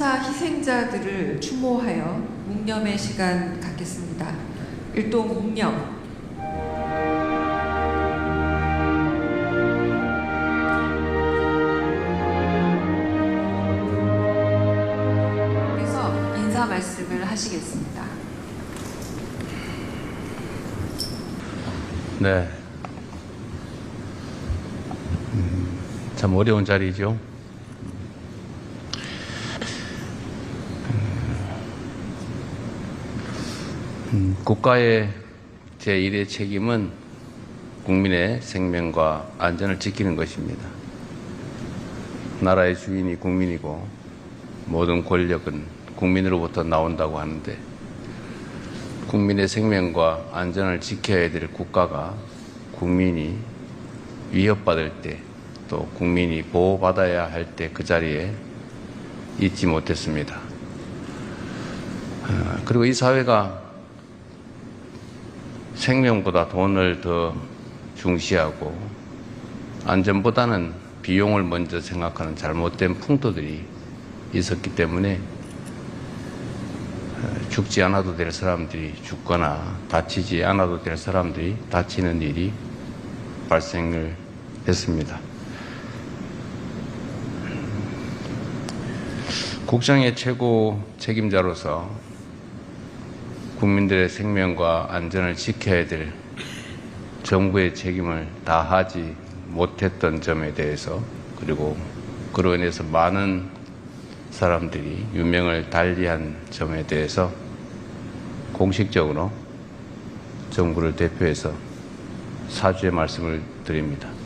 희생자들을 추모하여 묵념의 시간 갖겠습니다. 일동 묵념. 말씀을 하시겠습니다. 네. 음, 참 어려운 자리죠. 음, 국가의 제1의 책임은 국민의 생명과 안전을 지키는 것입니다. 나라의 주인이 국민이고 모든 권력은 국민으로부터 나온다고 하는데 국민의 생명과 안전을 지켜야 될 국가가 국민이 위협받을 때 또 국민이 보호받아야 할 때 그 자리에 있지 못했습니다. 어, 그리고 이 사회가 생명보다 돈을 더 중시하고 안전보다는 비용을 먼저 생각하는 잘못된 풍토들이 있었기 때문에 죽지 않아도 될 사람들이 죽거나 다치지 않아도 될 사람들이 다치는 일이 발생을 했습니다. 국장의 최고 책임자로서 국민들의 생명과 안전을 지켜야 될 정부의 책임을 다하지 못했던 점에 대해서 그리고 그로 인해서 많은 사람들이 유명을 달리한 점에 대해서 공식적으로 정부를 대표해서 사죄의 말씀을 드립니다.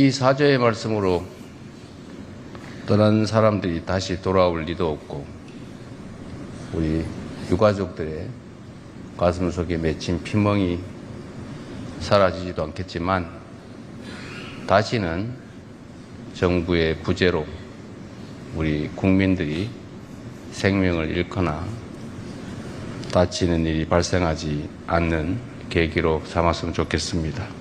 이 사죄의 말씀으로 떠난 사람들이 다시 돌아올 리도 없고 우리 유가족들의 가슴 속에 맺힌 피멍이 사라지지도 않겠지만 다시는 정부의 부재로 우리 국민들이 생명을 잃거나 다치는 일이 발생하지 않는 계기로 삼았으면 좋겠습니다.